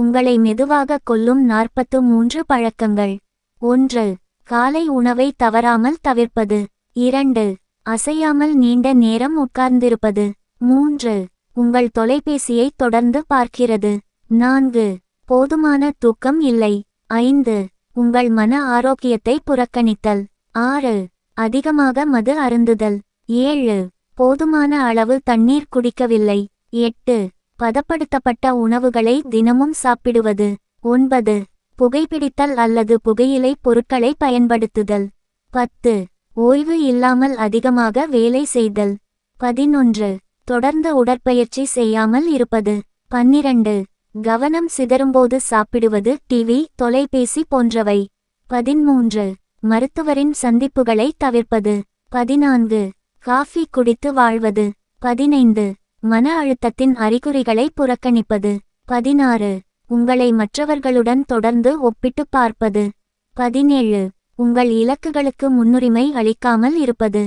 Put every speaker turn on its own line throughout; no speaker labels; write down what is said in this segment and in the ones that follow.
உங்களை மெதுவாக கொல்லும் நாற்பத்து மூன்று பழக்கங்கள். ஒன்று காலை உணவை தவறாமல் தவிர்ப்பது. இரண்டு அசையாமல் நீண்ட நேரம் உட்கார்ந்திருப்பது. மூன்று உங்கள் தொலைபேசியை தொடர்ந்து பார்க்கிறது. நான்கு போதுமான தூக்கம் இல்லை. ஐந்து உங்கள் மன ஆரோக்கியத்தை புறக்கணித்தல். ஆறு அதிகமாக மது அருந்துதல். ஏழு போதுமான அளவு தண்ணீர் குடிக்கவில்லை. எட்டு பதப்படுத்தப்பட்ட உணவுகளை தினமும் சாப்பிடுவது. ஒன்பது. புகைப்பிடித்தல் அல்லது புகையிலை பொருட்களை பயன்படுத்துதல். பத்து. ஓய்வு இல்லாமல் அதிகமாக வேலை செய்தல். பதினொன்று. தொடர்ந்து உடற்பயிற்சி செய்யாமல் இருப்பது. பன்னிரண்டு. கவனம் சிதறும்போது சாப்பிடுவது டிவி தொலைபேசி போன்றவை. பதிமூன்று. மருத்துவரின் சந்திப்புகளை தவிர்ப்பது. பதினான்கு. காஃபி குடித்து வாழ்வது. பதினைந்து. மன அழுத்தத்தின் அறிகுறிகளை புறக்கணிப்பது. பதினாறு. உங்களை மற்றவர்களுடன் தொடர்ந்து ஒப்பிட்டுப் பார்ப்பது. பதினேழு. உங்கள் இலக்குகளுக்கு முன்னுரிமை அளிக்காமல் இருப்பது.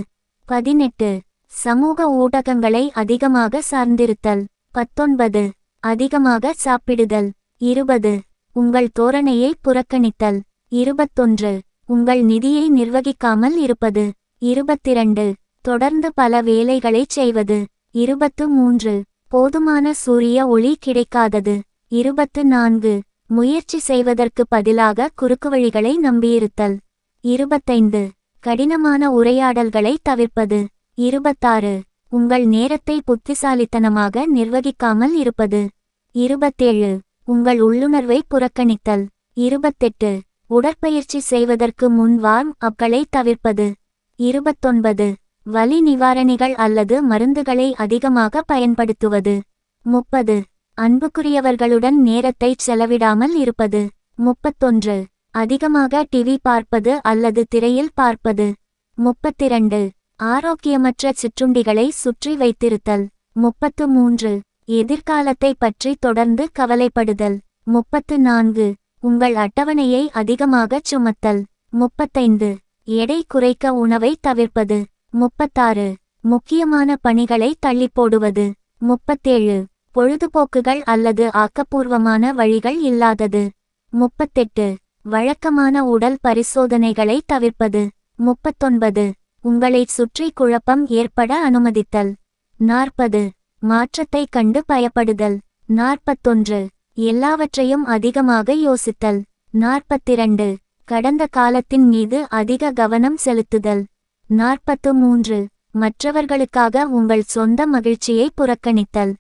பதினெட்டு. சமூக ஊடகங்களை அதிகமாக சார்ந்திருத்தல். பத்தொன்பது. அதிகமாக சாப்பிடுதல். இருபது. உங்கள் தோரணையை புறக்கணித்தல். இருபத்தொன்று. உங்கள் நிதியை நிர்வகிக்காமல் இருப்பது. இருபத்திரண்டு. தொடர்ந்து பல வேலைகளைச் செய்வது. இருபத்து மூன்று. போதுமான சூரிய ஒளி கிடைக்காதது. இருபத்து நான்கு. முயற்சி செய்வதற்கு பதிலாக குறுக்குவழிகளை நம்பியிருத்தல். இருபத்தைந்து. கடினமான உரையாடல்களை தவிர்ப்பது. இருபத்தாறு. உங்கள் நேரத்தை புத்திசாலித்தனமாக நிர்வகிக்காமல் இருப்பது. இருபத்தேழு. உங்கள் உள்ளுணர்வை புறக்கணித்தல். இருபத்தெட்டு. உடற்பயிற்சி செய்வதற்கு முன் வார்ம் அப்களை தவிர்ப்பது. இருபத்தொன்பது. வலி நிவாரணிகள் அல்லது மருந்துகளை அதிகமாக பயன்படுத்துவது. முப்பது. அன்புக்குரியவர்களுடன் நேரத்தை செலவிடாமல் இருப்பது. முப்பத்தொன்று. அதிகமாக டிவி பார்ப்பது அல்லது திரையில் பார்ப்பது. முப்பத்திரண்டு. ஆரோக்கியமற்ற சிற்றுண்டிகளை சுற்றி வைத்திருத்தல். முப்பத்து மூன்று எதிர்காலத்தை பற்றி தொடர்ந்து கவலைப்படுதல். முப்பத்து நான்கு உங்கள் அட்டவணையை அதிகமாகச் சுமத்தல். முப்பத்தைந்து. எடை குறைக்க உணவை தவிர்ப்பது. முப்பத்தாறு. முக்கியமான பணிகளை தள்ளி போடுவது முப்பத்தேழு. பொழுதுபோக்குகள் அல்லது ஆக்கப்பூர்வமான வழிகள் இல்லாதது. முப்பத்தெட்டு. வழக்கமான உடல் பரிசோதனைகளை தவிர்ப்பது. முப்பத்தொன்பது. உங்களைச் சுற்றி குழப்பம் ஏற்பட அனுமதித்தல். நாற்பது. மாற்றத்தைக் கண்டு பயப்படுதல். நாற்பத்தொன்று. எல்லாவற்றையும் அதிகமாக யோசித்தல். நாற்பத்திரண்டு. கடந்த காலத்தின் மீது அதிக கவனம் செலுத்துதல். நாற்பத்து மூன்று. மற்றவர்களுக்காக உங்கள் சொந்த மகிழ்ச்சியை புறக்கணித்தல்.